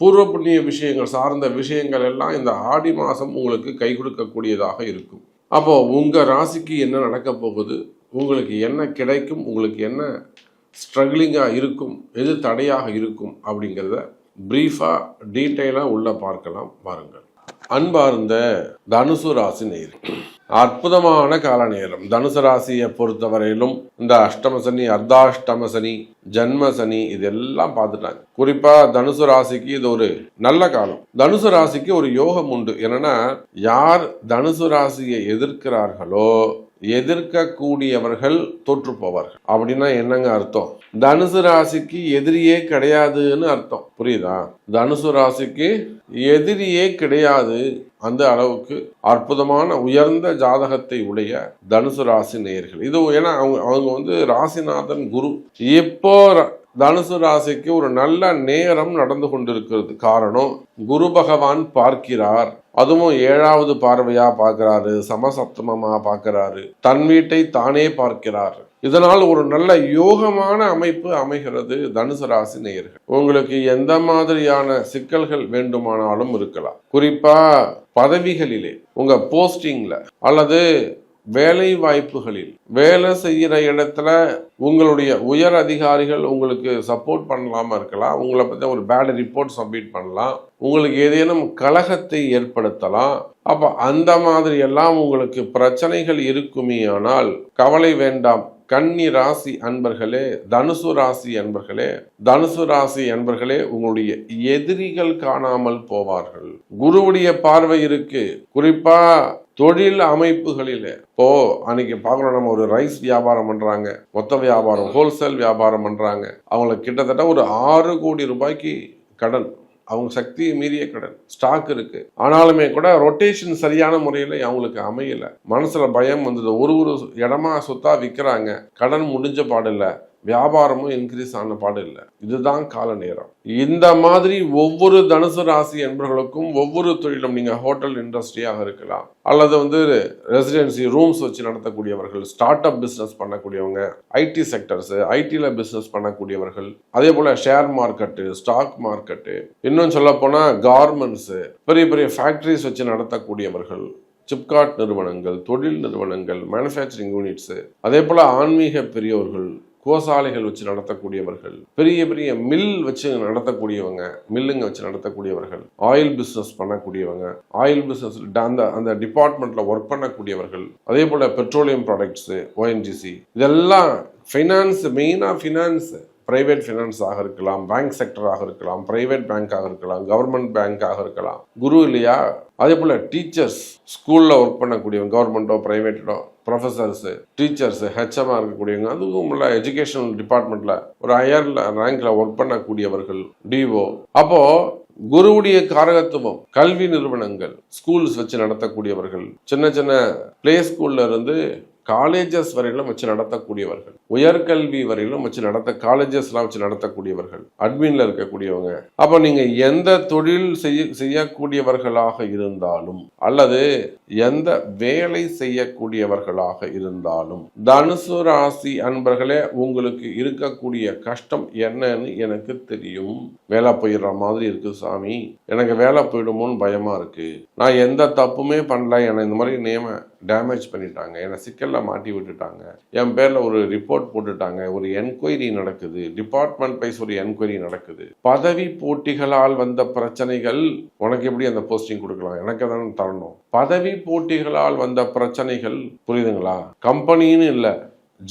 பூர்வ புண்ணிய விஷயங்கள் சார்ந்த விஷயங்கள் எல்லாம் இந்த ஆடி மாதம் உங்களுக்கு கை கொடுக்கக்கூடியதாக இருக்கும். அப்போ உங்கள் ராசிக்கு என்ன நடக்க போகுது? உங்களுக்கு என்ன கிடைக்கும்? உங்களுக்கு என்ன ஸ்ட்ரகிளிங்காக இருக்கும்? எது தடையாக இருக்கும்? அப்படிங்கிறத ப்ரீஃபாக டீட்டெயிலாக உள்ளே பார்க்கலாம். பாருங்கள் அன்பார்ந்த தனுசு ராசி நேர் அற்புதமான கால நேரம். தனுசு ராசியை பொறுத்தவரையிலும் இந்த அஷ்டம சனி அர்த்தாஷ்டம சனி ஜன்ம சனி இதெல்லாம் பார்த்துட்டாங்க. குறிப்பா தனுசு ராசிக்கு இது ஒரு நல்ல காலம். தனுசு ராசிக்கு ஒரு யோகம் உண்டு. என்னன்னா யார் தனுசு ராசியை எதிர்க்கிறார்களோ எதிர்க்கக்கூடியவர்கள் தோற்றுப்பவர்கள். அப்படின்னா என்னங்க அர்த்தம்? தனுசு ராசிக்கு எதிரியே கிடையாதுன்னு அர்த்தம். புரியுதா? தனுசு ராசிக்கு எதிரியே கிடையாது அந்த அளவுக்கு அற்புதமான உயர்ந்த ஜாதகத்தை உடைய தனுசு ராசி நேயர்கள். இது ஏன்னா அவங்க அவங்க வந்து ராசிநாதன் குரு. எப்போ தனுசு ராசிக்கு ஒரு நல்ல நேரம் நடந்து கொண்டிருக்கிறது காரணம் குரு பகவான் பார்க்கிறார். அதுவும் ஏழாவது பார்வையா பார்க்கிறாரு சமசப்தமமா பார்க்கிறாரு. தன் வீட்டை தானே பார்க்கிறார். இதனால் ஒரு நல்ல யோகமான அமைப்பு அமைகிறது தனுசு ராசி நேயர்கள். உங்களுக்கு எந்த மாதிரியான சிக்கல்கள் வேண்டுமானாலும் இருக்கலாம். குறிப்பா பதவிகளிலே உங்க போஸ்டிங்ல அல்லது வேலை வாய்ப்புகளில் வேலை செய்கிற இடத்துல உங்களுடைய உயர் அதிகாரிகள் உங்களுக்கு சப்போர்ட் பண்ணலாமல் இருக்கலாம். உங்களை பற்றி ஒரு பேட் ரிப்போர்ட் சப்மிட் பண்ணலாம். உங்களுக்கு ஏதேனும் கலகத்தை ஏற்படுத்தலாம். அப்போ அந்த மாதிரி எல்லாம் உங்களுக்கு பிரச்சனைகள் இருக்குமே ஆனால் கவலை வேண்டாம். கன்னி ராசி அன்பர்களே தனுசு ராசி அன்பர்களே தனுசு ராசி அன்பர்களே உங்களுடைய எதிரிகள் காணாமல் போவார்கள். குருவுடைய பார்வை இருக்கு. குறிப்பா தொழில் அமைப்புகளில் இப்போ அன்னைக்கு பார்க்கணும் நம்ம ஒரு ரைஸ் வியாபாரம் பண்றாங்க மொத்த வியாபாரம் ஹோல்சேல் வியாபாரம் பண்றாங்க. அவங்களுக்கு கிட்டத்தட்ட ஒரு ஆறு கோடி ரூபாய்க்கு கடன். அவங்க சக்தியை மீறிய கடன். ஸ்டாக் இருக்கு. ஆனாலுமே கூட ரொட்டேஷன் சரியான முறையில் அவங்களுக்கு அமையல. மனசுல பயம் வந்தது. ஒரு ஒரு இடமா சொத்தா விற்கிறாங்க கடன் முடிஞ்ச பாடில்லை. வியாபாரமும் இன்க்ரீஸ் ஆன பாடு இல்லை. இதுதான் கால நேரம். இந்த மாதிரி ஒவ்வொரு தனுசு ராசி என்பவர்களுக்கும் ஒவ்வொரு தொழிலும் நீங்க ஹோட்டல் இண்டஸ்ட்ரியாக இருக்கலாம். அல்லது வந்து ரெசிடென்சி ரூம்ஸ் வச்சு நடத்தக்கூடியவர்கள் ஸ்டார்ட் அப் பிஸ்னஸ் பண்ணக்கூடியவங்க ஐடி செக்டர்ஸ் ஐடியில் பிஸ்னஸ் பண்ணக்கூடியவர்கள் அதே போல ஷேர் மார்க்கெட்டு ஸ்டாக் மார்க்கெட்டு இன்னும் சொல்ல போனால் கார்மெண்ட்ஸு பெரிய பெரிய ஃபேக்டரிஸ் வச்சு நடத்தக்கூடியவர்கள் சிப்காட் நிறுவனங்கள் தொழில் நிறுவனங்கள் மேனுஃபேக்சரிங் யூனிட்ஸு அதே போல் ஆன்மீக பெரியோர்கள் கோசாலைகள் வச்சு நடத்தக்கூடியவர்கள் பெரிய பெரிய மில் வச்சு நடத்தக்கூடியவங்க மில்லுங்க வச்சு நடத்தக்கூடியவர்கள் ஆயில் பிஸ்னஸ் பண்ணக்கூடியவங்க ஆயில் பிஸ்னஸ் அந்த அந்த டிபார்ட்மெண்ட்ல ஒர்க் பண்ணக்கூடியவர்கள் அதே போல பெட்ரோலியம் ப்ராடக்ட்ஸ் ஓஎன்ஜிசி இதெல்லாம் ஃபைனான்ஸ் மெயினாக ஃபினான்ஸ் பிரைவேட் ஃபினான்ஸாக இருக்கலாம் பேங்க் செக்டராக இருக்கலாம் பிரைவேட் பேங்காக இருக்கலாம் கவர்மெண்ட் பேங்காக இருக்கலாம். குரு இல்லையா? அதே போல் டீச்சர்ஸ் ஸ்கூலில் ஒர்க் பண்ணக்கூடியவங்க கவர்மெண்ட்டோ ப்ரைவேட்டோ ப்ரொஃபஸர்ஸு டீச்சர்ஸு ஹெச்எம்மாக இருக்கக்கூடியவங்க அதுவும் உள்ள எஜுகேஷனல் டிபார்ட்மெண்ட்டில் ஒரு ஹையர் ரேங்கில் ஒர்க் பண்ணக்கூடியவர்கள் டிஓ அப்போது குருவுடைய காரகத்துவம் கல்வி நிறுவனங்கள் ஸ்கூல்ஸ் வச்சு நடத்தக்கூடியவர்கள் சின்ன சின்ன பிளே ஸ்கூல்ல இருந்து காலேஜஸ் வரையிலும் வச்சு நடத்தக்கூடியவர்கள். உயர்கல்வி வரையிலும் வச்சு நடத்த காலேஜஸ்லாம் வச்சு நடத்தக்கூடியவர்கள். அட்மின்ல இருக்கக்கூடியவங்க. அப்போ நீங்க எந்த தொழில் செய்ய செய்யக்கூடியவர்களாக இருந்தாலும் அல்லது எந்த வேலை செய்யக்கூடியவர்களாக இருந்தாலும் தனுசு ராசி அன்பர்களே உங்களுக்கு இருக்கக்கூடிய கஷ்டம் என்னன்னு எனக்கு தெரியும். வேலை போயிடுற மாதிரி இருக்கு சாமி. எனக்கு வேலை போயிடுமோன்னு பயமா இருக்கு. நான் எந்த தப்புமே பண்ணல. என்னை இந்த மாதிரி நேம டேமேஜ் பண்ணிட்டாங்க. என்னை சிக்கலில் மாட்டி விட்டுட்டாங்க. என் பேரில் ஒரு ரிப்போர்ட் போட்டுட்டாங்க. ஒரு என்கொயரி நடக்குது. டிபார்ட்மெண்ட் வைஸ் ஒரு என்கொயரி நடக்குது. பதவி போட்டிகளால் வந்த பிரச்சனைகள் உனக்கு எப்படி அந்த போஸ்டிங் கொடுக்கலாம்? எனக்கு தானே தரணும். பதவி போட்டிகளால் வந்த பிரச்சனைகள் புரியுதுங்களா? கம்பெனின்னு இல்லை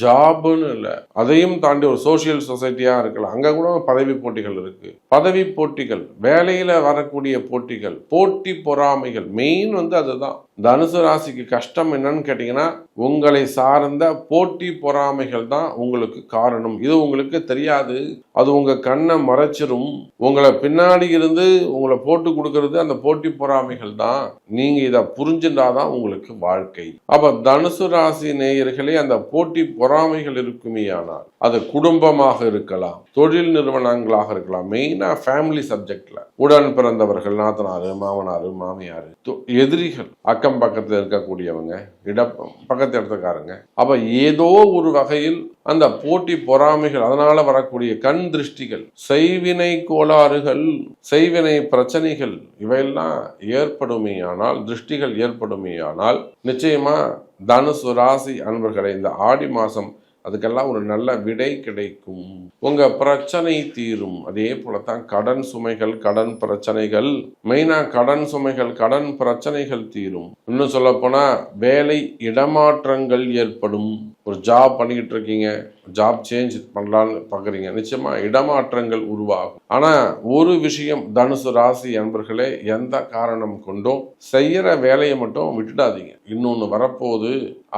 ஜாப்னு இல்லை. அதையும் தாண்டி ஒரு சோஷியல் சொசைட்டியாக இருக்கலாம். அங்கே கூட பதவி போட்டிகள் இருக்குது பதவி போட்டிகள் வேலையில் வரக்கூடிய போட்டிகள் போட்டி பொறாமைகள். மெயின் வந்து அதுதான். தனுசு ராசிக்கு கஷ்டம் என்னன்னு கேட்டீங்கன்னா உங்களை சார்ந்த போட்டி பொறாமைகள் தான் உங்களுக்கு காரணம். இது உங்களுக்கு தெரியாது. அது உங்க கண்ணை மறைச்சிரும். உங்களை பின்னாடி இருந்து உங்களை போட்டு கொடுக்கறது அந்த போட்டி பொறாமைகள் தான். நீங்க இதை புரிஞ்சுட்டாதான் உங்களுக்கு வாழ்க்கை. அப்ப தனுசு ராசி நேயர்களே அந்த போட்டி பொறாமைகள் இருக்குமே ஆனால் அது குடும்பமாக இருக்கலாம் தொழில் நிறுவனங்களாக இருக்கலாம் மெயினா ஃபேமிலி சப்ஜெக்ட்ல உடன் பிறந்தவர்கள் நாத்தனாரு மாமனாரு மாமியாரு தொ- எதிரிகள் அக்கம் பக்கத்தில் இருக்கக்கூடியவங்க இட பக்கத்து இடத்துக்காரங்க. அப்ப ஏதோ ஒரு வகையில் அந்த போட்டி பொறாமைகள் அதனால வரக்கூடிய கண் திருஷ்டிகள் செய்வினை கோளாறுகள் செய்வினை பிரச்சனைகள் இவையெல்லாம் ஏற்படுமேயானால் திருஷ்டிகள் ஏற்படுமேயானால் நிச்சயமா தனுசு ராசி அன்பர்களை இந்த ஆடி மாசம் அதுக்கெல்லாம் ஒரு நல்ல விடை கிடைக்கும். உங்கள் பிரச்சனை தீரும். அதே போலத்தான் கடன் சுமைகள் கடன் பிரச்சனைகள். மெயினாக கடன் சுமைகள் கடன் பிரச்சனைகள் தீரும். இன்னும் சொல்லப்போனால் வேலை இடமாற்றங்கள் ஏற்படும். ஒரு ஜாப் பண்ணிக்கிட்டு இருக்கீங்க ஜாப் சேஞ்ச் பண்ணலான்னு பார்க்குறீங்க நிச்சயமாக இடமாற்றங்கள் உருவாகும். ஆனால் ஒரு விஷயம் தனுசு ராசி அன்பர்களே எந்த காரணம் கொண்டும் செய்கிற வேலையை மட்டும் விட்டுடாதீங்க. இன்னொன்று வரப்போகுது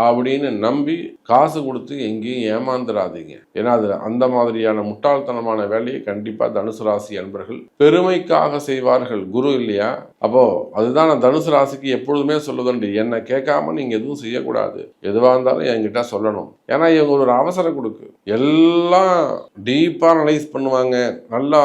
அப்படின்னு நம்பி காசு கொடுத்து எங்கேயும் ஏமாந்துடாதீங்க. ஏன்னா அது அந்த மாதிரியான முட்டாள்தனமான வேலையை கண்டிப்பாக தனுசு ராசி அன்பர்கள் பெருமைக்காக செய்வார்கள். குரு இல்லையா? அப்போ அதுதான் நான் தனுசு ராசிக்கு எப்பொழுதுமே சொல்லுதுண்டு. என்னை கேட்காம நீங்க எதுவும் செய்யக்கூடாது. எதுவாக இருந்தாலும் என்கிட்ட சொல்லணும். ஏன்னா இவங்க ஒரு அவசரம் கொடுக்கு. எல்லாம் டீப்பாக அனலைஸ் பண்ணுவாங்க. நல்லா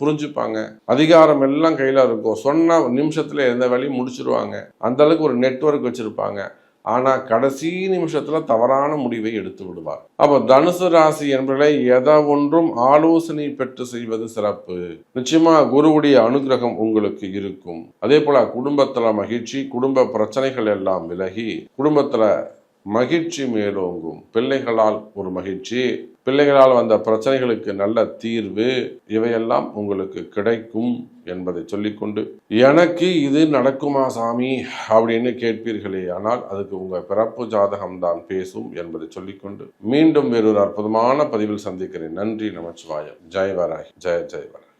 புரிஞ்சுப்பாங்க. அதிகாரம் எல்லாம் கையில் இருக்கும். சொன்ன நிமிஷத்தில் எந்த வேலையும் முடிச்சிருவாங்க. அந்த அளவுக்கு ஒரு நெட்வொர்க் வச்சிருப்பாங்க. ஆனா கடைசி நிமிஷத்துல தவறான முடிவை எடுத்து விடுவார். அப்ப தனுசு ராசி என்பதை எதை ஒன்றும் ஆலோசனை பெற்று செய்வது சிறப்பு. நிச்சயமா குருவுடைய அனுகிரகம் உங்களுக்கு இருக்கும். அதே போல குடும்பத்துல மகிழ்ச்சி குடும்ப பிரச்சனைகள் எல்லாம் விலகி குடும்பத்துல மகிழ்ச்சி மேலோங்கும். பிள்ளைகளால் ஒரு மகிழ்ச்சி பிள்ளைகளால் வந்த பிரச்சனைகளுக்கு நல்ல தீர்வு இவையெல்லாம் உங்களுக்கு கிடைக்கும் என்பதை சொல்லிக்கொண்டு எனக்கு இது நடக்குமா சாமி? அப்படின்னு கேட்பீர்களே ஆனால் அதுக்கு உங்க பிறப்பு ஜாதகம் தான் பேசும் என்பதை சொல்லிக்கொண்டு மீண்டும் வேறொரு அற்புதமான பதிவில் சந்திக்கிறேன். நன்றி நமச்சிவாயம். ஜெய் வராய் ஜெய ஜெய் வராய்